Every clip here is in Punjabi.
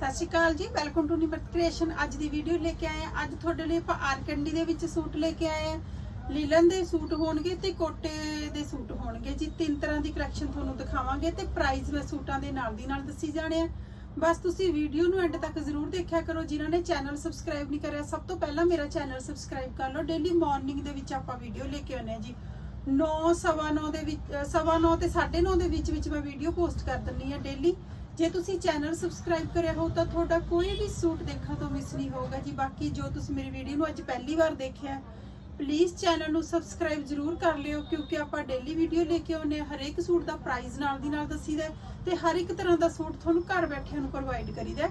ਸਤਿ ਸ਼੍ਰੀ ਅਕਾਲ ਜੀ ਵੈਲਕਮ ਟੂ ਨਿਮਰਤ ਕ੍ਰੀਏਸ਼ਨ ਅੱਜ ਦੀ ਵੀਡੀਓ ਲੈ ਕੇ ਆਏ ਹਾਂ। ਅੱਜ ਤੁਹਾਡੇ ਲਈ ਆਪਾਂ ਆਰਕੰਡੀ ਦੇ ਵਿੱਚ ਸੂਟ ਲੈ ਕੇ ਆਏ ਹਾਂ। ਲੀਲਨ ਦੇ ਸੂਟ ਹੋਣਗੇ ਤੇ ਕੋਟੇ ਦੇ ਸੂਟ ਹੋਣਗੇ ਜੀ। ਤਿੰਨ ਤਰ੍ਹਾਂ ਦੀ ਕਲੈਕਸ਼ਨ ਤੁਹਾਨੂੰ ਦਿਖਾਵਾਂਗੇ ਤੇ ਪ੍ਰਾਈਸ ਮੈਂ ਸੂਟਾਂ ਦੇ ਨਾਲ ਦੀ ਨਾਲ ਦੱਸੀ ਜਾਣੇ ਆ। ਬਸ ਤੁਸੀਂ ਵੀਡੀਓ ਨੂੰ ਐਂਡ ਤੱਕ ਜ਼ਰੂਰ ਦੇਖਿਆ ਕਰੋ। ਜਿਨ੍ਹਾਂ ਨੇ ਚੈਨਲ ਸਬਸਕ੍ਰਾਈਬ ਨਹੀਂ ਕਰਿਆ ਸਭ ਤੋਂ ਪਹਿਲਾਂ ਮੇਰਾ ਚੈਨਲ ਸਬਸਕ੍ਰਾਈਬ ਕਰ ਲਓ। ਡੇਲੀ ਮਾਰਨਿੰਗ ਦੇ ਵਿੱਚ ਆਪਾਂ ਵੀਡੀਓ ਲੈ ਕੇ ਆਉਂਦੇ ਹਾਂ ਜੀ। 9 ਸਵਾ ਨੌ ਦੇ ਵਿੱਚ ਅ, ਸਵਾ ਨੌ ਤੇ 9:30 ਦੇ ਵਿੱਚ ਵਿੱਚ ਮੈਂ ਵੀਡੀਓ ਪੋਸਟ ਕਰ ਦਿੰਨੀ ਆ ਡੇਲੀ ਜੇ ਤੁਸੀਂ ਚੈਨਲ ਸਬਸਕ੍ਰਾਈਬ ਕਰਿਆ ਹੋ ਤਾਂ ਤੁਹਾਡਾ ਕੋਈ ਵੀ ਸੂਟ ਦੇਖਣ ਤੋਂ ਮਿਸ ਨਹੀਂ ਹੋਊਗਾ ਜੀ। ਬਾਕੀ ਜੋ ਤੁਸੀਂ ਮੇਰੀ ਵੀਡੀਓ ਨੂੰ ਅੱਜ ਪਹਿਲੀ ਵਾਰ ਦੇਖਿਆ ਪਲੀਜ਼ ਚੈਨਲ ਨੂੰ ਸਬਸਕ੍ਰਾਈਬ ਜ਼ਰੂਰ ਕਰ ਲਿਓ, ਕਿਉਂਕਿ ਆਪਾਂ ਡੇਲੀ ਵੀਡੀਓ ਲੈ ਕੇ ਆਉਂਦੇ ਹਾਂ। ਹਰੇਕ ਸੂਟ ਦਾ ਪ੍ਰਾਈਸ ਨਾਲ ਦੀ ਨਾਲ ਦੱਸੀਦਾ ਹੈ ਤੇ ਹਰ ਇੱਕ ਤਰ੍ਹਾਂ ਦਾ ਸੂਟ ਤੁਹਾਨੂੰ ਘਰ ਬੈਠਿਆਂ ਨੂੰ ਪ੍ਰੋਵਾਈਡ ਕਰੀਦਾ ਹੈ।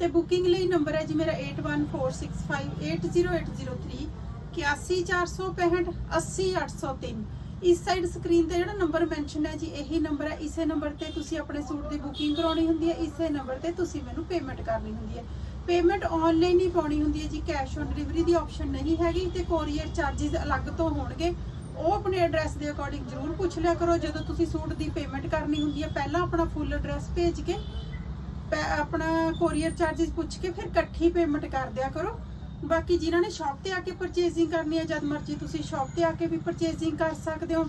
ਤੇ ਬੁਕਿੰਗ ਲਈ ਨੰਬਰ ਹੈ ਜੀ ਮੇਰਾ 8146580803 81465 80803 ਇਸ ਸਾਈਡ ਸਕਰੀਨ ਤੇ ਜਿਹੜਾ ਨੰਬਰ ਮੈਂਸ਼ਨ ਹੈ ਜੀ, ਇਹੀ ਨੰਬਰ ਹੈ। ਇਸੇ ਨੰਬਰ ਤੇ ਤੁਸੀਂ ਆਪਣੇ ਸੂਟ ਦੀ ਬੁਕਿੰਗ ਕਰਾਉਣੀ ਹੁੰਦੀ ਹੈ। ਇਸੇ ਨੰਬਰ ਤੇ ਤੁਸੀਂ ਮੈਨੂੰ ਪੇਮੈਂਟ ਕਰਨੀ ਹੁੰਦੀ ਹੈ। ਪੇਮੈਂਟ ਆਨਲਾਈਨ ਹੀ ਪਾਉਣੀ ਹੁੰਦੀ ਹੈ ਜੀ। ਕੈਸ਼ ਔਨ ਡਿਲੀਵਰੀ ਦੀ ਆਪਸ਼ਨ ਨਹੀਂ ਹੈਗੀ ਤੇ ਕੋਰੀਅਰ ਚਾਰजेस ਅਲੱਗ ਤੋਂ ਹੋਣਗੇ। ਉਹ ਆਪਣੇ ਐਡਰੈਸ ਦੇ ਅਕੋਰਡਿੰਗ ਜ਼ਰੂਰ ਪੁੱਛ ਲਿਆ ਕਰੋ। ਜਦੋਂ ਤੁਸੀਂ ਸੂਟ ਦੀ ਪੇਮੈਂਟ ਕਰਨੀ ਹੁੰਦੀ ਹੈ, ਪਹਿਲਾਂ ਆਪਣਾ ਫੁੱਲ ਐਡਰੈਸ ਭੇਜ ਕੇ ਆਪਣਾ ਕੋਰੀਅਰ ਚਾਰजेस ਪੁੱਛ ਕੇ ਫਿਰ ਇਕੱਠੀ ਪੇਮੈਂਟ ਕਰ ਦਿਆ ਕਰੋ। ਬਾਕੀ ਜਿਨ੍ਹਾਂ ਨੇ ਸ਼ਾਪ ਤੇ ਆ ਕੇ ਪਰਚੇਸਿੰਗ ਕਰਨੀ ਹੈ, ਜਦ ਮਰਜ਼ੀ ਤੁਸੀਂ ਸ਼ਾਪ ਤੇ ਆ ਕੇ ਵੀ ਪਰਚੇਸਿੰਗ ਕਰ ਸਕਦੇ ਹੋ।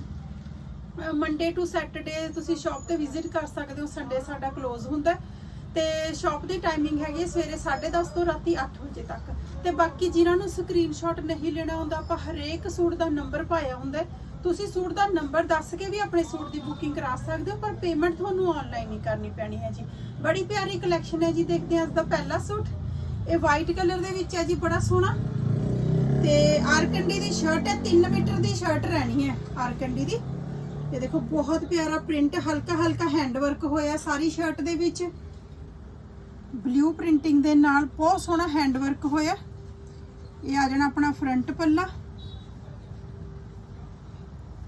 ਮੰਡੇ ਟੂ ਸੈਟਰਡੇ ਤੁਸੀਂ ਸ਼ਾਪ ਤੇ ਵਿਜ਼ਿਟ ਕਰ ਸਕਦੇ ਹੋ ਸੰਡੇ ਸਾਡਾ ਕਲੋਜ਼ ਹੁੰਦਾ ਹੈ। ਤੇ ਸ਼ਾਪ ਦੀ ਟਾਈਮਿੰਗ ਹੈਗੀ ਹੈ ਸਵੇਰੇ 10:30 ਤੋਂ ਰਾਤੀ 8 ਵਜੇ ਤੱਕ। ਤੇ ਬਾਕੀ ਜਿਨ੍ਹਾਂ ਨੂੰ ਸਕਰੀਨਸ਼ਾਟ ਨਹੀਂ ਲੈਣਾ ਹੁੰਦਾ, ਆਪਾਂ ਹਰੇਕ ਸੂਟ ਦਾ ਨੰਬਰ ਪਾਇਆ ਹੁੰਦਾ ਤੁਸੀਂ ਸੂਟ ਦਾ ਨੰਬਰ ਦੱਸ ਕੇ ਵੀ ਆਪਣੇ ਸੂਟ ਦੀ ਬੁਕਿੰਗ ਕਰਾ ਸਕਦੇ ਹੋ, ਪਰ ਪੇਮੈਂਟ ਤੁਹਾਨੂੰ ਆਨਲਾਈਨ ਹੀ ਕਰਨੀ ਪੈਣੀ ਹੈ ਜੀ। ਬੜੀ ਪਿਆਰੀ ਕਲੈਕਸ਼ਨ ਹੈ ਜੀ, ਦੇਖਦੇ ਹਾਂ ਅੱਜ ਦਾ ਪਹਿਲਾ ਸੂਟ। ਇਹ ਵਾਈਟ ਕਲਰ ਦੇ ਵਿੱਚ ਹੈ ਜੀ, ਬੜਾ ਸੋਹਣਾ। ਤੇ ਆਰਕੰਡੀ ਦੀ ਸ਼ਰਟ ਹੈ 3 ਮੀਟਰ ਦੀ ਸ਼ਰਟ ਰਹਿਣੀ ਹੈ ਆਰਕੰਡੀ ਦੀ। ਇਹ ਦੇਖੋ, ਬਹੁਤ ਪਿਆਰਾ ਪ੍ਰਿੰਟ ਹਲਕਾ ਹਲਕਾ ਹੈਂਡ ਵਰਕ ਹੋਇਆ ਸਾਰੀ ਸ਼ਰਟ ਦੇ ਵਿੱਚ। ਬਲੂ ਪ੍ਰਿੰਟਿੰਗ ਦੇ ਨਾਲ ਬਹੁਤ ਸੋਹਣਾ ਹੈਂਡ ਵਰਕ ਹੋਇਆ। ਇਹ ਆ ਜਾਣਾ ਆਪਣਾ ਫਰੰਟ ਪੱਲਾ।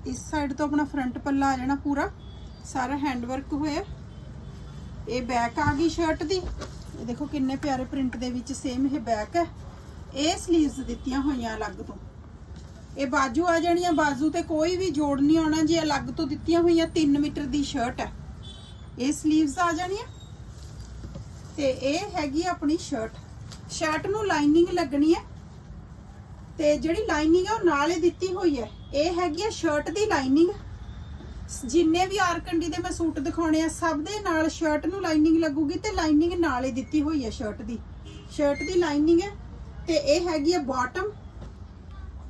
ਇਸ ਸਾਈਡ ਤੋਂ ਆਪਣਾ ਫਰੰਟ ਪੱਲਾ ਆ ਜਾਣਾ ਪੂਰਾ। ਸਾਰਾ ਹੈਂਡ ਵਰਕ ਹੋਇਆ। ਇਹ ਬੈਕ ਆ ਗਈ ਸ਼ਰਟ ਦੀ। ਇਹ ਦੇਖੋ ਕਿੰਨੇ ਪਿਆਰੇ ਪ੍ਰਿੰਟ ਦੇ ਵਿੱਚ ਸੇਮ ਇਹ ਬੈਕ ਹੈ। ਇਹ ਸਲੀਵਸ ਦਿੱਤੀਆਂ ਹੋਈਆਂ ਅਲੱਗ ਤੋਂ। ਇਹ ਬਾਜੂ ਆ ਜਾਣੀਆਂ ਬਾਜੂ ਤੇ ਕੋਈ ਵੀ ਜੋੜ ਨਹੀਂ ਆਉਣਾ, ਜੀ ਅਲੱਗ ਤੋਂ ਦਿੱਤੀਆਂ ਹੋਈਆਂ 3 ਮੀਟਰ ਦੀ ਸ਼ਰਟ ਹੈ। ਇਹ ਸਲੀਵਸ ਆ ਜਾਣੀਆਂ। ਤੇ ਇਹ ਹੈਗੀ ਆਪਣੀ ਸ਼ਰਟ ਸ਼ਰਟ ਨੂੰ ਲਾਈਨਿੰਗ ਲੱਗਣੀ ਹੈ। ਤੇ ਜਿਹੜੀ ਲਾਈਨਿੰਗ ਹੈ ਉਹ ਨਾਲ ਹੀ ਦਿੱਤੀ ਹੋਈ ਹੈ। ਇਹ ਹੈਗੀ ਆ ਸ਼ਰਟ ਦੀ ਲਾਈਨਿੰਗ ਜਿੰਨੇ ਵੀ ਆਰਕੰਡੀ ਦੇ ਮੈਂ ਸੂਟ ਦਿਖਾਉਣੇ ਆ, ਸਭ ਦੇ ਨਾਲ ਸ਼ਰਟ ਨੂੰ ਲਾਈਨਿੰਗ ਲੱਗੂਗੀ ਤੇ ਲਾਈਨਿੰਗ ਨਾਲ ਹੀ ਦਿੱਤੀ ਹੋਈ ਹੈ ਸ਼ਰਟ ਦੀ। ਸ਼ਰਟ ਦੀ ਲਾਈਨਿੰਗ ਹੈ ਤੇ ਇਹ ਹੈਗੀ ਹੈ ਬਾਟਮ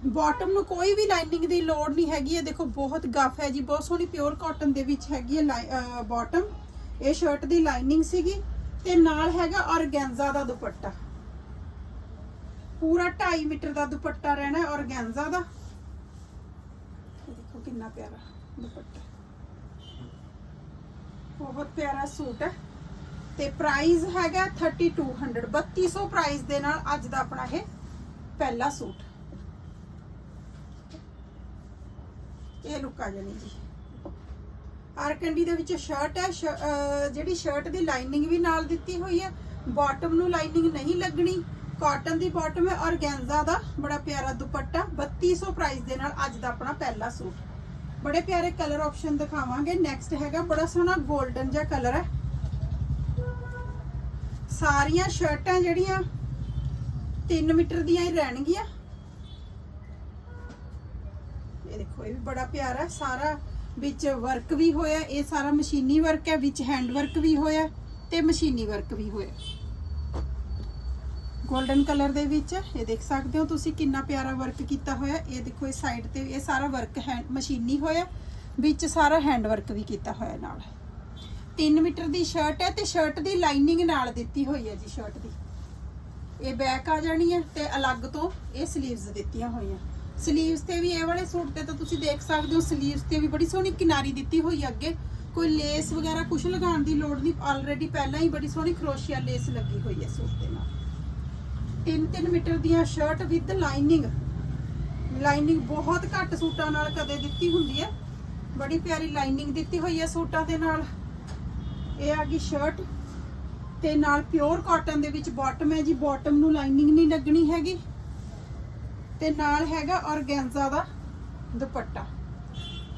ਬਾਟਮ ਨੂੰ ਕੋਈ ਵੀ ਲਾਈਨਿੰਗ ਦੀ ਲੋੜ ਨਹੀਂ ਹੈਗੀ ਹੈ ਦੇਖੋ ਬਹੁਤ ਗਫ ਹੈ ਜੀ, ਬਹੁਤ ਸੋਹਣੀ ਪਿਓਰ ਕਾਟਨ ਦੇ ਵਿੱਚ ਹੈਗੀ ਹੈ ਬਾਟਮ ਇਹ ਸ਼ਰਟ ਦੀ ਲਾਈਨਿੰਗ ਸੀਗੀ ਤੇ ਨਾਲ ਹੈਗਾ ਔਰਗੈਂਜ਼ਾ ਦਾ ਦੁਪੱਟਾ। ਪੂਰਾ 2.5 ਮੀਟਰ ਦਾ ਦੁਪੱਟਾ ਰਹਿਣਾ ਔਰਗੈਂਜ਼ਾ ਦਾ। ਦੇਖੋ ਕਿੰਨਾ ਪਿਆਰਾ ਦੁਪੱਟਾ। ਬਹੁਤ ਪਿਆਰਾ ਸੂਟ ਹੈ। ਤੇ ਪ੍ਰਾਈਸ ਹੈਗਾ 3200 3200 ਪ੍ਰਾਈਸ ਦੇ ਨਾਲ ਅੱਜ ਦਾ ਆਪਣਾ ਇਹ ਪਹਿਲਾ ਸੂਟ। ਇਹ ਲੁੱਕ ਆ ਜਾਣੀ ਜੀ। ਆਰਕੰਡੀ ਦੇ ਵਿੱਚ ਸ਼ਰਟ ਹੈ। ਸ਼- ਜਿਹੜੀ ਸ਼ਰਟ ਦੀ ਲਾਈਨਿੰਗ ਵੀ ਨਾਲ ਦਿੱਤੀ ਹੋਈ ਹੈ। ਬਾਟਮ ਨੂੰ ਲਾਈਨਿੰਗ ਨਹੀਂ ਲੱਗਣੀ। ਕਾਟਨ ਦੀ ਬਾਟਮ ਹੈ। ਔਰਗੈਂਜ਼ਾ ਦਾ ਬੜਾ ਪਿਆਰਾ ਦੁਪੱਟਾ। 3200 ਪ੍ਰਾਈਸ ਦੇ ਨਾਲ ਅੱਜ ਦਾ ਆਪਣਾ ਪਹਿਲਾ ਸੂਟ। ਬੜੇ ਪਿਆਰੇ ਕਲਰ ਆਪਸ਼ਨ ਦਿਖਾਵਾਂਗੇ। ਨੈਕਸਟ ਹੈਗਾ, ਬੜਾ ਸੋਹਣਾ 골ਡਨ ਜਿਹਾ ਕਲਰ ਹੈ। ਸਾਰੀਆਂ ਸ਼ਰਟਾਂ ਜਿਹੜੀਆਂ 3 ਮੀਟਰ ਦੀਆਂ ਹੀ ਰਹਿਣਗੀਆਂ। ਇਹ ਦੇਖੋ, ਇਹ ਵੀ ਬੜਾ ਪਿਆਰਾ ਹੈ। ਸਾਰਾ ਵਿੱਚ ਵਰਕ ਵੀ ਹੋਇਆ, ਇਹ ਸਾਰਾ ਮਸ਼ੀਨੀ ਵਰਕ ਹੈ, ਵਿੱਚ ਹੈਂਡ ਵਰਕ ਵੀ ਹੋਇਆ ਤੇ ਮਸ਼ੀਨੀ ਵਰਕ ਵੀ ਹੋਇਆ। 골ਡਨ ਕਲਰ ਦੇ ਵਿੱਚ, ਇਹ ਦੇਖ ਸਕਦੇ ਹੋ ਤੁਸੀਂ ਕਿੰਨਾ ਪਿਆਰਾ ਵਰਕ ਕੀਤਾ ਹੋਇਆ। ਇਹ ਦੇਖੋ, ਇਹ ਸਾਈਡ ਤੇ ਇਹ ਸਾਰਾ ਵਰਕ ਹੈ ਮਸ਼ੀਨੀ ਹੋਇਆ। ਵਿੱਚ ਸਾਰਾ ਹੈਂਡ ਵਰਕ ਵੀ ਕੀਤਾ ਹੋਇਆ ਨਾਲ। 3 ਮੀਟਰ ਦੀ ਸ਼ਰਟ ਹੈ ਤੇ ਸ਼ਰਟ ਦੀ ਲਾਈਨਿੰਗ ਨਾਲ ਦਿੱਤੀ ਹੋਈ ਹੈ ਜੀ ਸ਼ਰਟ ਦੀ। ਇਹ ਬੈਕ ਆ ਜਾਣੀ ਹੈ ਤੇ ਅਲੱਗ ਤੋਂ ਇਹ ਸਲੀਵਸ ਦਿੱਤੀਆਂ ਹੋਈਆਂ। ਸਲੀਵਸ ਤੇ ਵੀ ਇਹ ਵਾਲੇ ਸੂਟ ਤੇ ਤਾਂ ਤੁਸੀਂ ਦੇਖ ਸਕਦੇ ਹੋ ਸਲੀਵਸ ਤੇ ਵੀ ਬੜੀ ਸੋਹਣੀ ਕਿਨਾਰੀ ਦਿੱਤੀ ਹੋਈ ਹੈ ਅੱਗੇ। ਕੋਈ ਲੇਸ ਵਗੈਰਾ ਕੁਝ ਲਗਾਉਣ ਦੀ ਲੋੜ ਨਹੀਂ ਆਲਰੇਡੀ ਪਹਿਲਾਂ ਹੀ ਬੜੀ ਸੋਹਣੀ ਕਰੋਸ਼ੀਆ ਲੇਸ ਲੱਗੀ ਹੋਈ ਹੈ ਸੂਟ ਦੇ ਨਾਲ। 3-3 ਮੀਟਰ ਦੀਆਂ ਸ਼ਰਟ ਵਿਦ ਲਾਈਨਿੰਗ ਲਾਈਨਿੰਗ ਬਹੁਤ ਘੱਟ ਸੂਟਾਂ ਨਾਲ ਕਦੇ ਦਿੱਤੀ ਹੁੰਦੀ ਹੈ। ਬੜੀ ਪਿਆਰੀ ਲਾਈਨਿੰਗ ਦਿੱਤੀ ਹੋਈ ਹੈ ਸੂਟਾਂ ਦੇ ਨਾਲ। ਇਹ ਆ ਗਈ ਸ਼ਰਟ ਤੇ ਨਾਲ ਪਿਓਰ ਕਾਟਨ ਦੇ ਵਿੱਚ ਬਾਟਮ ਹੈ ਜੀ। ਬਾਟਮ ਨੂੰ ਲਾਈਨਿੰਗ ਨਹੀਂ ਲੱਗਣੀ ਹੈਗੀ। ਤੇ ਨਾਲ ਹੈਗਾ ਔਰਗੈਂਜ਼ਾ ਦਾ ਦੁਪੱਟਾ।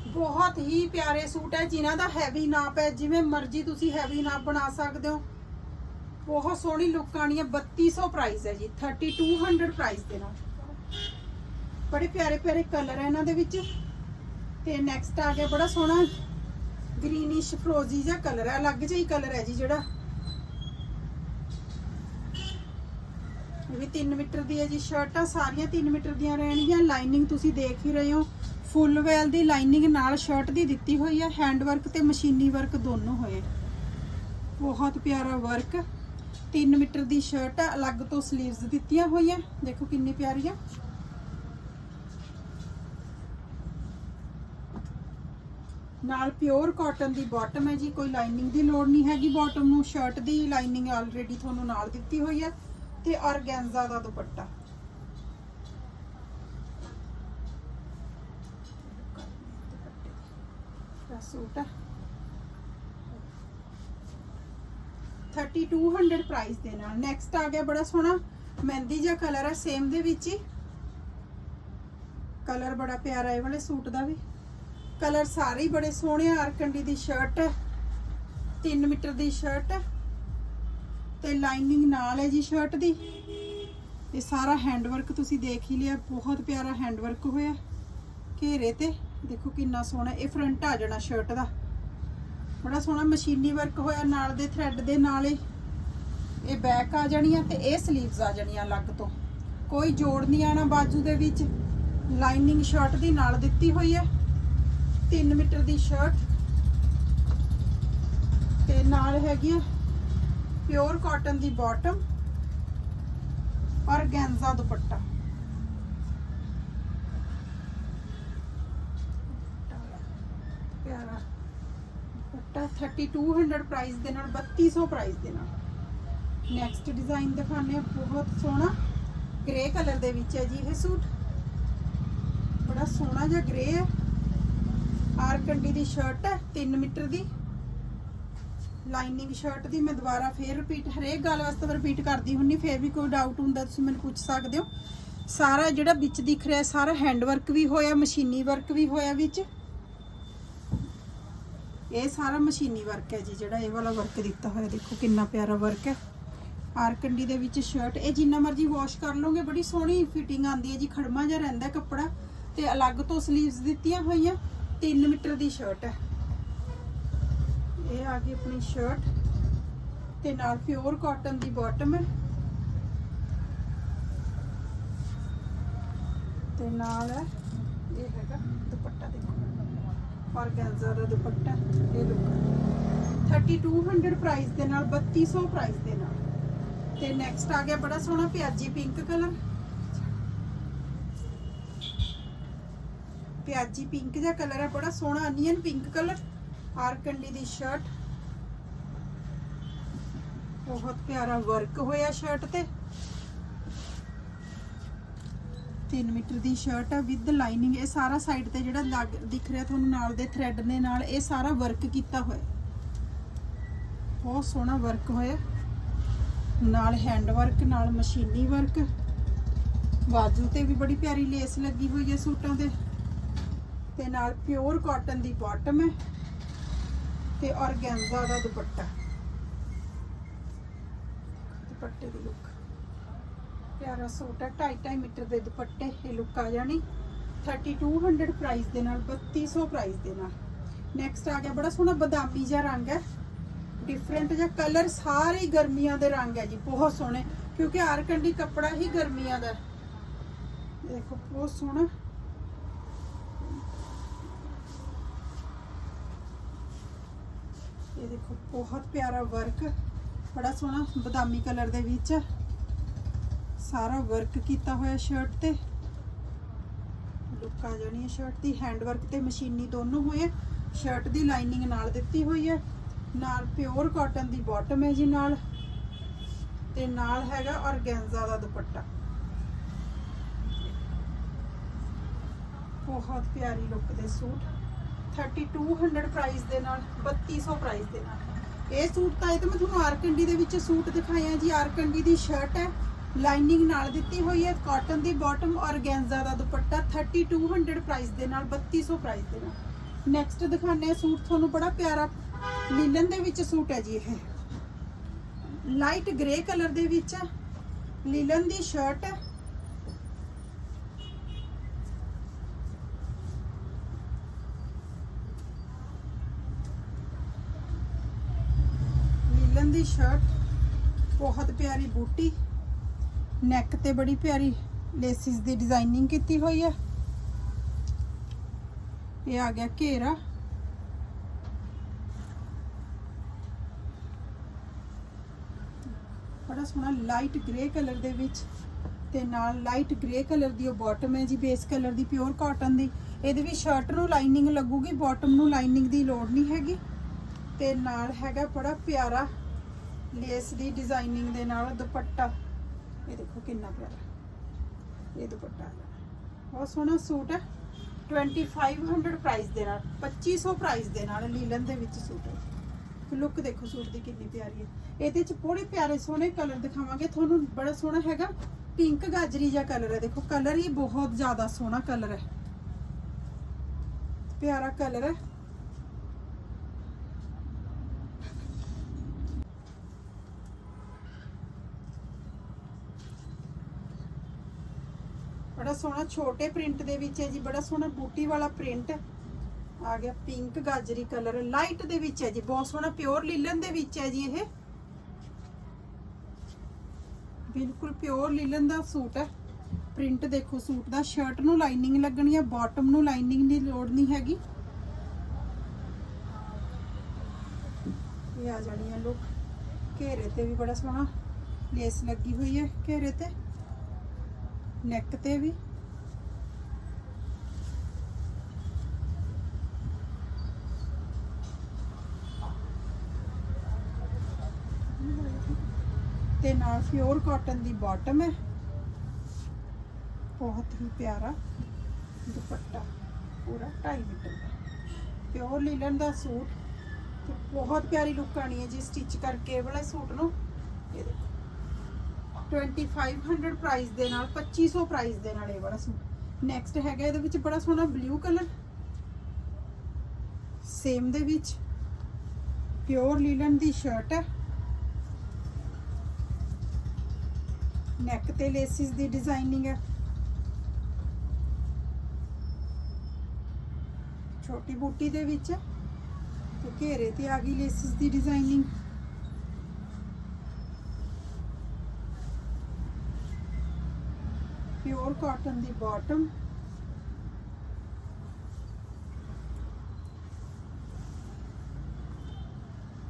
ਬਹੁਤ ਹੀ ਪਿਆਰੇ ਸੂਟ ਹੈ। ਜਿਨ੍ਹਾਂ ਦਾ ਹੈਵੀ ਨਾਪ ਹੈ। ਜਿਵੇਂ ਮਰਜ਼ੀ ਤੁਸੀਂ ਹੈਵੀ ਨਾਪ ਬਣਾ ਸਕਦੇ ਹੋ। ਬਹੁਤ ਸੋਹਣੀ ਲੁੱਕ ਆਣੀ ਹੈ 3200 ਪ੍ਰਾਈਸ ਹੈ ਜੀ 3200 ਪ੍ਰਾਈਸ ਦੇ ਨਾਲ। ਬੜੇ ਪਿਆਰੇ ਪਿਆਰੇ ਕਲਰ ਹੈ ਇਹਨਾਂ ਦੇ ਵਿੱਚ। ਤੇ ਨੈਕਸਟ ਆ ਗਿਆ, ਬੜਾ ਸੋਹਣਾ ਗ੍ਰੀਨਿਸ਼ ਫਰੋਜ਼ੀ ਜਿਹਾ ਕਲਰ ਹੈ, ਅਲੱਗ ਜਿਹਾ ਹੀ ਕਲਰ ਹੈ ਜੀ ਜਿਹੜਾ। ਇਹ ਵੀ 3 ਮੀਟਰ ਦੀ ਹੈ ਜੀ, ਸ਼ਰਟਾਂ ਸਾਰੀਆਂ 3 ਮੀਟਰ ਦੀਆਂ ਰਹਿਣਗੀਆਂ। ਲਾਈਨਿੰਗ ਤੁਸੀਂ ਦੇਖ ਹੀ ਰਹੇ ਹੋ ਫੁੱਲ ਵੈਲ ਦੀ ਲਾਈਨਿੰਗ ਨਾਲ ਸ਼ਰਟ ਦੀ ਦਿੱਤੀ ਹੋਈ ਹੈ ਹੈਂਡ ਵਰਕ ਤੇ ਮਸ਼ੀਨੀ ਵਰਕ ਦੋਨੋਂ ਹੋਏ। ਬਹੁਤ ਪਿਆਰਾ ਵਰਕ 3 ਮੀਟਰ ਦੀ ਸ਼ਰਟ ਹੈ ਅਲੱਗ ਤੋਂ 슬ੀਵਸ ਦਿੱਤੀਆਂ ਹੋਈਆਂ। ਦੇਖੋ ਕਿੰਨੀ ਪਿਆਰੀ ਹੈ ਨਾਲ ਪਿਓਰ ਕਾਟਨ ਦੀ ਬਾਟਮ ਹੈ ਜੀ, ਕੋਈ ਲਾਈਨਿੰਗ ਦੀ ਲੋੜ ਨਹੀਂ ਹੈਗੀ ਬਾਟਮ ਨੂੰ। ਸ਼ਰਟ ਦੀ ਲਾਈਨਿੰਗ ਆਲਰੇਡੀ ਤੁਹਾਨੂੰ ਨਾਲ ਦਿੱਤੀ ਹੋਈ ਹੈ ਤੇ ਆਰਗੈਂਜ਼ਾ ਦਾ ਦੁਪੱਟਾ। ਸੂਟ ਹੈ 3200 ਪ੍ਰਾਈਸ ਦੇ ਨਾਲ। ਨੈਕਸਟ ਆ ਗਿਆ ਬੜਾ ਸੋਹਣਾ। ਮਹਿੰਦੀ ਜਿਹਾ ਕਲਰ ਹੈ ਸੇਮ ਦੇ ਵਿੱਚ ਹੀ। ਕਲਰ ਬੜਾ ਪਿਆਰਾ ਹੈ ਵਾਲੇ ਸੂਟ ਦਾ ਵੀ। ਕਲਰ ਸਾਰੇ ਬੜੇ ਸੋਹਣੇ ਆ। ਆਰਕੰਡੀ ਦੀ ਸ਼ਰਟ ਹੈ 3 ਮੀਟਰ ਦੀ ਸ਼ਰਟ ਹੈ ਤੇ ਲਾਈਨਿੰਗ ਨਾਲ ਹੈ ਜੀ ਸ਼ਰਟ ਦੀ। ਇਹ ਸਾਰਾ ਹੈਂਡਵਰਕ ਤੁਸੀਂ ਦੇਖ ਹੀ ਲਿਆ, ਬਹੁਤ ਪਿਆਰਾ ਹੈਂਡਵਰਕ ਹੋਇਆ। ਘੇਰੇ ਤੇ। ਦੇਖੋ ਕਿੰਨਾ ਸੋਹਣਾ, ਇਹ ਫਰੰਟ ਆ ਜਾਣਾ ਸ਼ਰਟ ਦਾ। ਬੜਾ ਸੋਹਣਾ ਮਸ਼ੀਨੀ ਵਰਕ ਹੋਇਆ, ਨਾਲ ਦੇ ਥ੍ਰੈਡ ਦੇ ਨਾਲ। ਹੀ ਇਹ ਬੈਕ ਆ ਜਾਣੀਆਂ ਤੇ ਇਹ 슬ੀਵਸ ਆ ਜਾਣੀਆਂ ਅਲੱਗ ਤੋਂ। ਕੋਈ ਜੋੜ ਨਹੀਂ ਆਣਾ ਬਾਜੂ ਦੇ ਵਿੱਚ। ਲਾਈਨਿੰਗ ਸ਼ਰਟ ਦੀ ਨਾਲ ਦਿੱਤੀ ਹੋਈ ਹੈ। 3 ਮੀਟਰ ਦੀ ਸ਼ਰਟ ਤੇ ਨਾਲ ਹੈਗੀ ਆ ਪਿਓਰ ਕਾਟਨ ਦੀ ਬਾਟਮ ਔਰ ਗੈਂਜ਼ਾ ਦੁਪੱਟਾ। ਪਿਆਰਾ। ਦੁਪੱਟਾ 3200 ਪ੍ਰਾਈਸ ਦੇ ਨਾਲ 3200 ਪ੍ਰਾਈਸ ਦੇ ਨਾਲ। ਨੈਕਸਟ ਡਿਜ਼ਾਈਨ ਦਿਖਾਣੇ ਆ ਬਹੁਤ ਸੋਹਣਾ। ਗ੍ਰੇ ਕਲਰ ਦੇ ਵਿੱਚ ਹੈ ਜੀ ਇਹ ਸੂਟ। ਬੜਾ ਸੋਹਣਾ ਜਿਹਾ ਗ੍ਰੇ ਹੈ। ਆਰ ਆਰਕੰਡੀ ਦੀ ਸ਼ਰਟ ਹੈ 3 ਮੀਟਰ ਦੀ। ਲਾਈਨਿੰਗ ਸ਼ਰਟ ਦੀ ਮੈਂ ਦੁਬਾਰਾ ਫੇਰ ਰਿਪੀਟ ਹਰੇਕ ਗੱਲ ਵਾਸਤੇ ਮੈਂ ਰਿਪੀਟ ਕਰਦੀ ਹੁੰਨੀ, ਫੇਰ ਵੀ ਕੋਈ ਡਾਊਟ ਹੁੰਦਾ, ਤੁਸੀਂ ਮੈਨੂੰ ਪੁੱਛ ਸਕਦੇ ਹੋ। ਸਾਰਾ ਜਿਹੜਾ ਵਿੱਚ ਦਿਖ ਰਿਹਾ, ਸਾਰਾ ਹੈਂਡ ਵਰਕ ਵੀ ਹੋਇਆ, ਮਸ਼ੀਨੀ ਵਰਕ ਵੀ ਹੋਇਆ ਵਿੱਚ। ਇਹ ਸਾਰਾ ਮਸ਼ੀਨੀ ਵਰਕ ਹੈ ਜੀ, ਜਿਹੜਾ ਇਹ ਵਾਲਾ ਵਰਕ ਦਿੱਤਾ ਹੋਇਆ, ਦੇਖੋ ਕਿੰਨਾ ਪਿਆਰਾ ਵਰਕ ਹੈ। ਆਰਕੰਡੀ ਦੇ ਵਿੱਚ ਸ਼ਰਟ ਇਹ ਜਿੰਨਾ ਮਰਜ਼ੀ ਵਾਸ਼ ਕਰ ਲਓਗੇ, ਬੜੀ ਸੋਹਣੀ ਫਿਟਿੰਗ ਆਉਂਦੀ ਹੈ ਜੀ, ਖੜਮਾ ਜਿਹਾ ਰਹਿੰਦਾ ਕੱਪੜਾ, ਤੇ ਅਲੱਗ ਤੋਂ 슬ੀਵਸ ਦਿੱਤੀਆਂ ਹੋਈਆਂ 3 ਮੀਟਰ ਦੀ ਸ਼ਰਟ ਹੈ। ਇਹ ਆ ਗਈ ਆਪਣੀ ਸ਼ਰਟ ਤੇ ਨਾਲ ਪਿਓਰ ਕਾਟਨ ਦੀ ਬਾਟਮ ਹੈ। ਤੇ ਨਾਲ ਹੈ, ਇਹ ਹੈਗਾ ਔਰਗੈਂਜ਼ਾ ਦਾ ਦੁਪੱਟਾ, ਇਹ ਲੁੱਕ 3200 ਪ੍ਰਾਈਸ ਦੇ ਨਾਲ 3200 ਪ੍ਰਾਈਸ ਦੇ ਨਾਲ। ਤੇ ਨੈਕਸਟ ਆ ਗਿਆ ਬੜਾ ਸੋਹਣਾ ਪਿਆਜੀ ਪਿੰਕ ਕਲਰ ਪਿਆਜੀ ਪਿੰਕ ਜਿਹਾ ਕਲਰ ਹੈ ਬੜਾ ਸੋਹਣਾ ਅਨੀਅਨ ਪਿੰਕ ਕਲਰ ਆਰਕੰਡੀ ਦੀ ਸ਼ਰਟ ਬਹੁਤ ਪਿਆਰਾ ਵਰਕ ਹੋਇਆ ਸ਼ਰਟ ਤੇ। 3 ਮੀਟਰ ਦੀ ਸ਼ਰਟ ਹੈ ਵਿਦ ਲਾਈਨਿੰਗ ਇਹ ਸਾਰਾ ਸਾਈਡ ਤੇ ਜਿਹੜਾ ਦਿਖ ਰਿਹਾ ਤੁਹਾਨੂੰ ਨਾਲ ਦੇ ਥ੍ਰੈਡ ਦੇ ਨਾਲ, ਇਹ ਸਾਰਾ ਵਰਕ ਕੀਤਾ ਹੋਇਆ। ਬਹੁਤ ਸੋਹਣਾ ਵਰਕ ਹੋਇਆ। ਨਾਲ ਹੈਂਡ ਵਰਕ ਨਾਲ ਮਸ਼ੀਨੀ ਵਰਕ ਬਾਜੂ ਤੇ ਵੀ ਬੜੀ ਪਿਆਰੀ ਲੇਸ ਲੱਗੀ ਹੋਈ ਹੈ ਸੂਟਾਂ ਦੇ। ਤੇ ਨਾਲ ਪਿਓਰ ਕਾਟਨ ਦੀ ਬਾਟਮ ਹੈ। ਤੇ ਔਰਗੈਂਜ਼ਾ ਦਾ ਦੁਪੱਟਾ। ਦੁਪੱਟੇ ਦੀ ਲੁੱਕ ਪਿਆਰਾ ਸੂਟ ਹੈ 2.5 ਮੀਟਰ ਦੇ ਦੁਪੱਟੇ ਇਹ ਲੁੱਕ ਆ ਜਾਣੀ। 3200 ਪ੍ਰਾਈਸ ਦੇ ਨਾਲ 3200 ਪ੍ਰਾਈਸ ਦੇ ਨਾਲ। ਨੈਕਸਟ ਆ ਗਿਆ, ਬੜਾ ਸੋਹਣਾ ਬਦਾਮੀ ਜਿਹਾ ਰੰਗ ਹੈ। ਡਿਫਰੈਂਟ ਜਿਹਾ ਕਲਰ ਸਾਰੇ ਗਰਮੀਆਂ ਦੇ ਰੰਗ ਹੈ ਜੀ, ਬਹੁਤ ਸੋਹਣੇ। ਕਿਉਂਕਿ ਆਰਕੰਡੀ ਕੱਪੜਾ ਹੀ ਗਰਮੀਆਂ ਦਾ ਹੈ। ਦੇਖੋ, ਬਹੁਤ ਸੋਹਣਾ। ਇਹ ਦੇਖੋ, ਬਹੁਤ ਪਿਆਰਾ ਵਰਕ ਬੜਾ ਸੋਹਣਾ ਬਦਾਮੀ ਕਲਰ ਦੇ ਵਿੱਚ। ਸਾਰਾ ਵਰਕ ਕੀਤਾ ਹੋਇਆ ਸ਼ਰਟ ਤੇ। ਲੁੱਕ ਆ ਜਾਣੀ ਹੈ ਸ਼ਰਟ ਦੀ। ਹੈਂਡ ਵਰਕ ਤੇ ਮਸ਼ੀਨੀ ਦੋਨੋਂ ਹੋਏ ਸ਼ਰਟ ਦੀ ਲਾਈਨਿੰਗ ਨਾਲ ਦਿੱਤੀ ਹੋਈ ਹੈ। ਨਾਲ ਪਿਓਰ ਕਾਟਨ ਦੀ ਬਾਟਮ ਹੈ ਜੀ ਨਾਲ। ਤੇ ਨਾਲ ਹੈਗਾ ਔਰਗੈਂਜ਼ਾ ਦਾ ਦੁਪੱਟਾ। ਬਹੁਤ ਪਿਆਰੀ ਲੁੱਕ ਦੇ ਸੂਟ। 3200 ਪ੍ਰਾਈਸ ਦੇ ਨਾਲ 3200 ਪ੍ਰਾਈਸ ਦੇ ਨਾਲ। ਇਹ ਸੂਟ ਤਾਂ ਇਹ ਤਾਂ ਮੈਂ ਤੁਹਾਨੂੰ ਆਰਕੰਡੀ ਦੇ ਵਿੱਚ ਸੂਟ ਦਿਖਾਇਆ ਜੀ। ਆਰਕੰਡੀ ਦੀ ਸ਼ਰਟ ਹੈ। ਲਾਈਨਿੰਗ ਨਾਲ ਦਿੱਤੀ ਹੋਈ ਹੈ ਕਾਟਨ ਦੀ ਬਾਟਮ ਔਰਗੈਂਜ਼ਾ ਦਾ ਦੁਪੱਟਾ 3200 ਪ੍ਰਾਈਸ ਦੇ ਨਾਲ 3200 ਪ੍ਰਾਈਸ ਦੇ ਨਾਲ। ਨੈਕਸਟ ਦਿਖਾਣੇ ਆ ਸੂਟ, ਤੁਹਾਨੂੰ ਬੜਾ ਪਿਆਰਾ ਲੀਲਨ ਦੇ ਵਿੱਚ ਸੂਟ ਹੈ ਜੀ ਇਹ। ਲਾਈਟ ਗ੍ਰੇ ਕਲਰ ਦੇ ਵਿੱਚ ਆ ਲੀਲਨ ਦੀ ਸ਼ਰਟ ਹੈ। ਲੀਲਨ ਦੀ ਸ਼ਰਟ ਬਹੁਤ ਪਿਆਰੀ ਬੂਟੀ। ਨੈਕ ਤੇ ਬੜੀ ਪਿਆਰੀ ਲੇਸਿਸ ਦੀ ਡਿਜ਼ਾਈਨਿੰਗ ਕੀਤੀ ਹੋਈ ਹੈ ਇਹ ਆ ਗਿਆ ਘੇਰਾ। ਬੜਾ ਸੋਹਣਾ ਲਾਈਟ ਗ੍ਰੇ ਕਲਰ ਦੇ ਵਿੱਚ ਤੇ ਨਾਲ ਲਾਈਟ ਗ੍ਰੇ ਕਲਰ ਦੀ ਉਹ ਬਾਟਮ ਹੈ ਜੀ ਬੇਸ ਕਲਰ ਦੀ ਪਿਓਰ ਕਾਟਨ ਦੀ। ਇਹਦੇ ਵੀ ਸ਼ਰਟ ਨੂੰ ਲਾਈਨਿੰਗ ਲੱਗੂਗੀ ਬਾਟਮ ਨੂੰ ਲਾਈਨਿੰਗ ਦੀ ਲੋੜ ਨਹੀਂ ਹੈਗੀ। ਤੇ ਨਾਲ ਹੈਗਾ ਬੜਾ ਪਿਆਰਾ ਲੇਸ ਦੀ ਡਿਜ਼ਾਈਨਿੰਗ ਦੇ ਨਾਲ ਦੁਪੱਟਾ। ਇਹ ਦੇਖੋ ਕਿੰਨਾ ਪਿਆਰਾ ਇਹ ਦੁਪੱਟਾ ਹੈ। ਬਹੁਤ ਸੋਹਣਾ ਸੂਟ ਹੈ। 2500 ਪ੍ਰਾਈਸ ਦੇ ਨਾਲ 2500 ਪ੍ਰਾਈਸ ਦੇ ਨਾਲ ਲੀਲਨ ਦੇ ਵਿੱਚ ਸੂਟ ਹੈ। ਲੁੱਕ ਦੇਖੋ ਸੂਟ ਦੀ ਕਿੰਨੀ ਪਿਆਰੀ ਹੈ। ਇਹਦੇ ਚ ਬੜੇ ਪਿਆਰੇ ਸੋਹਣੇ ਕਲਰ ਦਿਖਾਵਾਂਗੇ। ਤੁਹਾਨੂੰ ਬੜਾ ਸੋਹਣਾ ਹੈਗਾ। ਪਿੰਕ ਗਾਜਰੀ ਜਿਹਾ ਕਲਰ ਹੈ। ਦੇਖੋ ਕਲਰ ਹੀ ਬਹੁਤ ਜ਼ਿਆਦਾ ਸੋਹਣਾ ਕਲਰ ਹੈ। ਪਿਆਰਾ ਕਲਰ ਹੈ। ਬੜਾ ਸੋਹਣਾ ਛੋਟੇ ਪ੍ਰਿੰਟ ਦੇ ਵਿੱਚ ਹੈ ਜੀ, ਬੜਾ ਸੋਹਣਾ ਬੂਟੀ ਵਾਲਾ ਪ੍ਰਿੰਟ ਆ ਗਿਆ ਪਿੰਕ ਗਾਜਰੀ ਕਲਰ ਲਾਈਟ ਦੇ ਵਿੱਚ ਹੈ ਜੀ, ਬਹੁਤ ਸੋਹਣਾ ਪਿਓਰ ਲੀਲਨ ਦੇ ਵਿੱਚ ਹੈ ਜੀ ਇਹ। ਬਿਲਕੁਲ ਪਿਓਰ ਲੀਲਨ ਦਾ ਸੂਟ ਹੈ। ਪ੍ਰਿੰਟ ਦੇਖੋ ਸੂਟ ਦਾ ਸ਼ਰਟ ਨੂੰ ਲਾਈਨਿੰਗ ਲੱਗਣੀ ਹੈ ਬਾਟਮ ਨੂੰ ਲਾਈਨਿੰਗ ਦੀ ਲੋੜ ਨਹੀਂ ਹੈਗੀ। ਇਹ ਆ ਜਾਣੀ ਹੈ ਲੁੱਕ ਘੇਰੇ ਤੇ ਵੀ ਬੜਾ ਸੋਹਣਾ ਲੇਸ ਲੱਗੀ ਹੋਈ ਹੈ ਘੇਰੇ ਤੇ। ਨੈਕ ਤੇ ਵੀ। ਤੇ ਨਾਲ ਪਿਓਰ ਕਾਟਨ ਦੀ ਬਾਟਮ ਹੈ। ਬਹੁਤ ਹੀ ਪਿਆਰਾ ਦੁਪੱਟਾ, ਪੂਰਾ 2.5 ਮੀਟਰ ਦਾ। ਪਿਓਰ ਲੀਲਨ ਦਾ ਸੂਟ, ਤੇ ਬਹੁਤ ਪਿਆਰੀ ਲੁੱਕ ਆਣੀ ਹੈ ਜੀ ਸਟਿਚ ਕਰਕੇ ਇਹ ਵਾਲੇ ਸੂਟ ਨੂੰ। ਇਹ ਦੇਖੋ। 2500 ਪ੍ਰਾਈਸ ਦੇ ਨਾਲ 2500 ਪ੍ਰਾਈਸ ਦੇ ਨਾਲ ਇਹ ਵਾਲਾ ਸੂਟ। ਨੈਕਸਟ ਹੈਗਾ ਇਹਦੇ ਵਿੱਚ ਬੜਾ ਸੋਹਣਾ ਬਲੂ ਕਲਰ ਸੇਮ ਦੇ ਵਿੱਚ ਪਿਓਰ ਲੀਲਨ ਦੀ ਸ਼ਰਟ ਹੈ। ਨੈਕ ਤੇ ਲੇਸਿਸ ਦੀ ਡਿਜ਼ਾਈਨਿੰਗ ਹੈ। ਛੋਟੀ ਬੂਟੀ ਦੇ ਵਿੱਚ ਹੈ ਤੇ ਘੇਰੇ ਤੇ ਆ ਗਈ ਲੇਸਿਸ ਦੀ ਡਿਜ਼ਾਈਨਿੰਗ ਪਿਓਰ ਕਾਟਨ ਦੀ ਬਾਟਮ।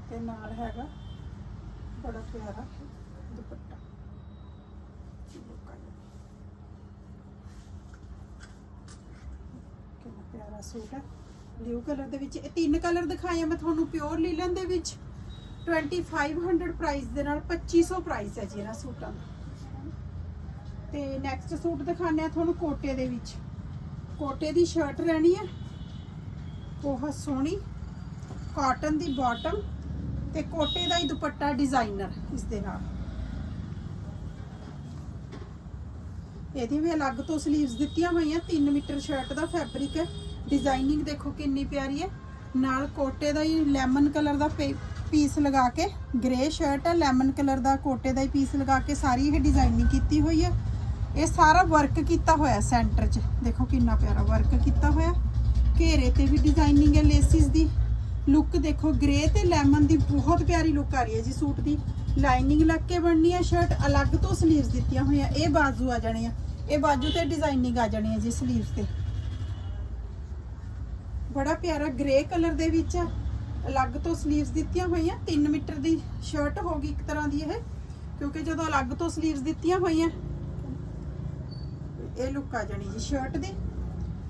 ਤੇ ਨਾਲ ਹੈਗਾ ਬੜਾ ਪਿਆਰਾ ਦੁਪੱਟਾ। ਕਿੰਨਾ ਪਿਆਰਾ ਸੂਟ ਹੈ। ਬਲੂ ਕਲਰ ਦੇ ਵਿੱਚ ਇਹ ਤਿੰਨ ਕਲਰ ਦਿਖਾਏ ਮੈਂ ਤੁਹਾਨੂੰ ਪਿਓਰ ਲੀਲਨ ਦੇ ਵਿੱਚ। 2500 ਪ੍ਰਾਈਸ ਦੇ ਨਾਲ 2500 ਪ੍ਰਾਈਸ ਹੈ ਜੀ ਇਹਨਾਂ ਸੂਟਾਂ ਦਾ। ਤੇ ਨੈਕਸਟ ਸੂਟ ਦਿਖਾਣੇ ਆ ਤੁਹਾਨੂੰ ਕੋਟੇ ਦੇ ਵਿੱਚ। ਕੋਟੇ ਦੀ ਸ਼ਰਟ ਰਹਿਣੀ ਹੈ ਬਹੁਤ ਸੋਹਣੀ। ਕਾਟਨ ਦੀ ਬਾਟਮ ਤੇ ਕੋਟੇ ਦਾ ਹੀ ਦੁਪੱਟਾ ਡਿਜ਼ਾਈਨਰ ਇਸ ਦੇ ਨਾਲ। ਇਹਦੀ ਵੀ ਅਲੱਗ ਤੋਂ ਸਲੀਵਸ ਦਿੱਤੀਆਂ ਹੋਈਆਂ। 3 ਮੀਟਰ ਸ਼ਰਟ ਦਾ ਫੈਬਰਿਕ ਹੈ। ਡਿਜ਼ਾਈਨਿੰਗ ਦੇਖੋ ਕਿੰਨੀ ਪਿਆਰੀ ਹੈ। ਨਾਲ ਕੋਟੇ ਦਾ ਹੀ ਲੈਮਨ ਕਲਰ ਦਾ ਪੀਸ ਲਗਾ ਕੇ ਗ੍ਰੇ ਸ਼ਰਟ ਹੈ। ਲੈਮਨ ਕਲਰ ਦਾ ਕੋਟੇ ਦਾ ਹੀ ਪੀਸ ਲਗਾ ਕੇ ਸਾਰੀ ਇਹ ਡਿਜ਼ਾਈਨਿੰਗ ਕੀਤੀ ਹੋਈ ਹੈ। ਇਹ ਸਾਰਾ ਵਰਕ ਕੀਤਾ ਹੋਇਆ ਸੈਂਟਰ 'ਚ। ਦੇਖੋ ਕਿੰਨਾ ਪਿਆਰਾ ਵਰਕ ਕੀਤਾ ਹੋਇਆ ਘੇਰੇ ਤੇ ਵੀ ਡਿਜ਼ਾਈਨਿੰਗ ਹੈ ਲੇਸਿਸ ਦੀ। ਲੁੱਕ ਦੇਖੋ ਗ੍ਰੇ ਤੇ ਲੈਮਨ ਦੀ ਬਹੁਤ ਪਿਆਰੀ ਲੁੱਕ ਆ ਰਹੀ ਹੈ ਜੀ ਸੂਟ ਦੀ। ਲਾਈਨਿੰਗ ਲੱਗ ਕੇ ਬਣਨੀ ਹੈ ਸ਼ਰਟ ਅਲੱਗ ਤੋਂ ਸਲੀਵਸ ਦਿੱਤੀਆਂ ਹੋਈਆਂ। ਇਹ ਬਾਜ਼ੂ ਆ ਜਾਣੇ ਆ। ਇਹ ਬਾਜੂ ਤੇ ਡਿਜ਼ਾਈਨਿੰਗ ਆ ਜਾਣੀ ਹੈ ਜੀ ਸਲੀਵਸ ਤੇ। ਬੜਾ ਪਿਆਰਾ ਗ੍ਰੇ ਕਲਰ ਦੇ ਵਿੱਚ ਆ। ਅਲੱਗ ਤੋਂ ਸਲੀਵਸ ਦਿੱਤੀਆਂ ਹੋਈਆਂ। 3 ਮੀਟਰ ਦੀ ਸ਼ਰਟ ਹੋਗੀ ਇੱਕ ਤਰ੍ਹਾਂ ਦੀ ਇਹ। ਕਿਉਂਕਿ ਜਦੋਂ ਅਲੱਗ ਤੋਂ ਸਲੀਵਸ ਦਿੱਤੀਆਂ ਹੋਈਆਂ ਇਹ ਲੁੱਕ ਆ ਜਾਣੀ ਜੀ ਸ਼ਰਟ ਦੀ।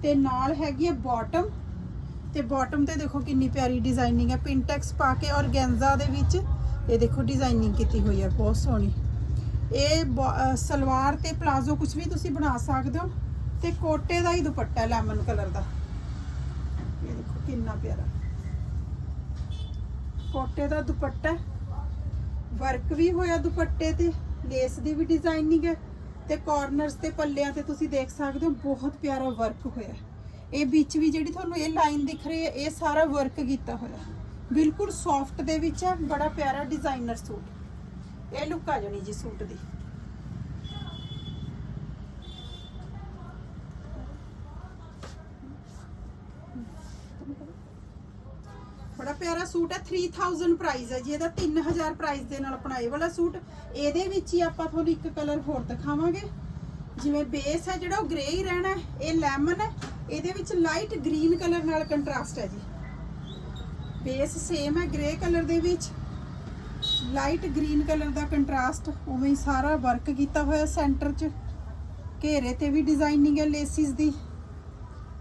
ਤੇ ਨਾਲ ਹੈਗੀ ਹੈ ਬਾਟਮ ਤੇ ਬਾਟਮ ਤੇ ਦੇਖੋ ਕਿੰਨੀ ਪਿਆਰੀ ਡਿਜ਼ਾਈਨਿੰਗ ਹੈ ਪਿੰਟੈਕਸ ਪਾ ਕੇ ਔਰਗੈਂਜ਼ਾ ਦੇ ਵਿੱਚ ਇਹ ਦੇਖੋ ਡਿਜ਼ਾਈਨਿੰਗ ਕੀਤੀ ਹੋਈ ਹੈ ਬਹੁਤ ਸੋਹਣੀ। ਇਹ ਬ- ਸਲਵਾਰ ਤੇ ਪਲਾਜ਼ੋ ਕੁਝ ਵੀ ਤੁਸੀਂ ਬਣਾ ਸਕਦੇ ਹੋ। ਤੇ ਕੋਟੇ ਦਾ ਹੀ ਦੁਪੱਟਾ ਲੈਮਨ ਕਲਰ ਦਾ। ਇਹ ਦੇਖੋ ਕਿੰਨਾ ਪਿਆਰਾ। ਕੋਟੇ ਦਾ ਦੁਪੱਟਾ। ਵਰਕ ਵੀ ਹੋਇਆ ਦੁਪੱਟੇ ਤੇ। ਲੇਸ ਦੀ ਵੀ ਡਿਜ਼ਾਈਨਿੰਗ ਹੈ। ਤੇ ਕਾਰਨਰਸ ਤੇ ਪੱਲਿਆਂ ਤੇ ਤੁਸੀਂ ਦੇਖ ਸਕਦੇ ਹੋ ਬਹੁਤ ਪਿਆਰਾ ਵਰਕ ਹੋਇਆ ਇਹ ਵਿੱਚ ਵੀ ਜਿਹੜੀ ਤੁਹਾਨੂੰ ਇਹ ਲਾਈਨ ਦਿਖ ਰਹੀ ਹੈ, ਇਹ ਸਾਰਾ ਵਰਕ ਕੀਤਾ ਹੋਇਆ ਬਿਲਕੁਲ ਸੌਫਟ ਦੇ ਵਿੱਚ ਹੈ, ਬੜਾ ਪਿਆਰਾ ਡਿਜ਼ਾਈਨਰ ਸੂਟ। ਇਹ ਲੁੱਕ ਆ ਜਾਣੀ ਜੀ ਸੂਟ ਦੀ ਬੜਾ ਪਿਆਰਾ ਸੂਟ ਹੈ 3000 ਪ੍ਰਾਈਸ ਹੈ ਜੀ। ਇਹਦਾ 3000 ਪ੍ਰਾਈਸ ਦੇ ਨਾਲ ਆਪਣਾ ਇਹ ਵਾਲਾ ਸੂਟ। ਇਹਦੇ ਵਿੱਚ ਹੀ ਆਪਾਂ ਤੁਹਾਨੂੰ ਇੱਕ ਕਲਰ ਹੋਰ ਦਿਖਾਵਾਂਗੇ। ਜਿਵੇਂ ਬੇਸ ਹੈ ਜਿਹੜਾ, ਉਹ ਗ੍ਰੇ ਹੀ ਰਹਿਣਾ ਇਹ ਲੈਮਨ ਹੈ। ਇਹਦੇ ਵਿੱਚ ਲਾਈਟ ਗ੍ਰੀਨ ਕਲਰ ਨਾਲ ਕੰਟਰਾਸਟ ਹੈ ਜੀ। ਬੇਸ ਸੇਮ ਹੈ ਗ੍ਰੇ ਕਲਰ ਦੇ ਵਿੱਚ। ਲਾਈਟ ਗ੍ਰੀਨ ਕਲਰ ਦਾ ਕੰਟਰਾਸਟ ਉਵੇਂ ਹੀ ਸਾਰਾ ਵਰਕ ਕੀਤਾ ਹੋਇਆ ਸੈਂਟਰ 'ਚ। ਘੇਰੇ ਤੇ ਵੀ ਡਿਜ਼ਾਈਨਿੰਗ ਹੈ ਲੇਸਿਸ ਦੀ।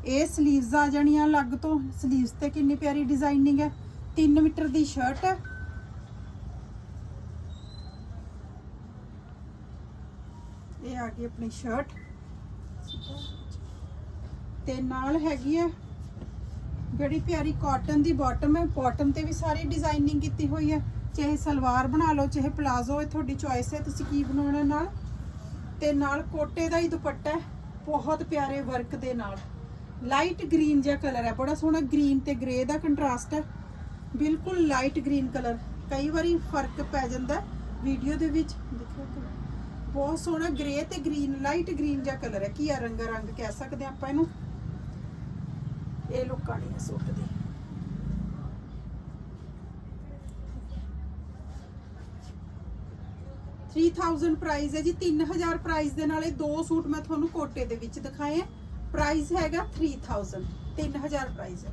ਇਹ 슬ੀਵਸ ਆ ਜਾਣੀਆਂ ਅਲੱਗ ਤੋਂ। 슬ੀਵਸ ਤੇ ਕਿੰਨੀ ਪਿਆਰੀ ਡਿਜ਼ਾਈਨਿੰਗ ਹੈ। 3 ਮੀਟਰ ਦੀ ਸ਼ਰਟ। ਹੈ ਇਹ ਆ ਗਈ ਆਪਣੀ ਸ਼ਰਟ। ਤੇ ਨਾਲ ਹੈਗੀ ਹੈ ਬੜੀ ਪਿਆਰੀ ਕਾਟਨ ਦੀ ਬਾਟਮ ਹੈ। ਬਾਟਮ ਤੇ ਵੀ ਸਾਰੀ ਡਿਜ਼ਾਈਨਿੰਗ ਕੀਤੀ ਹੋਈ ਹੈ। ਚਾਹੇ ਸਲਵਾਰ ਬਣਾ ਲਓ, ਚਾਹੇ ਪਲਾਜ਼ੋ ਹੈ ਤੁਹਾਡੀ ਚੋਇਸ ਹੈ। ਤੁਸੀਂ ਕੀ ਬਣਾਉਣਾ ਨਾਲ? ਤੇ ਨਾਲ ਕੋਟੇ ਦਾ ਹੀ ਦੁਪੱਟਾ ਹੈ। ਬਹੁਤ ਪਿਆਰੇ ਵਰਕ ਦੇ ਨਾਲ। ਲਾਈਟ ਗ੍ਰੀਨ ਜਿਹਾ ਕਲਰ ਹੈ। ਬੜਾ ਸੋਹਣਾ ਗ੍ਰੀਨ ਤੇ ਗ੍ਰੇ ਦਾ ਕੰਟਰਾਸਟ ਹੈ। ਬਿਲਕੁਲ ਲਾਈਟ ਗ੍ਰੀਨ ਕਲਰ। ਕਈ ਵਾਰੀ ਫ਼ਰਕ ਪੈ ਜਾਂਦਾ ਵੀਡੀਓ ਦੇ ਵਿੱਚ। ਦੇਖੋ ਬਹੁਤ ਸੋਹਣਾ ਗ੍ਰੇ ਤੇ ਗ੍ਰੀਨ ਲਾਈਟ ਗ੍ਰੀਨ ਜਿਹਾ ਕਲਰ ਹੈ। ਕੀ ਆ ਰੰਗ ਰੰਗ ਕਹਿ ਸਕਦੇ ਆਪਾਂ ਇਹਨੂੰ? ਇਹ ਲੁੱਕ ਆਣੀ ਸੂਟ ਦੀ। ਥ੍ਰੀ 3000 ਪ੍ਰਾਈਸ ਹੈ ਜੀ। 3000 ਪ੍ਰਾਈਸ ਦੇ ਨਾਲ ਇਹ ਦੋ ਸੂਟ ਮੈਂ ਤੁਹਾਨੂੰ ਕੋਟੇ ਦੇ ਵਿੱਚ ਦਿਖਾਏ ਆ ਪ੍ਰਾਈਸ ਹੈਗਾ 3000 3000 ਪ੍ਰਾਈਸ ਹੈ।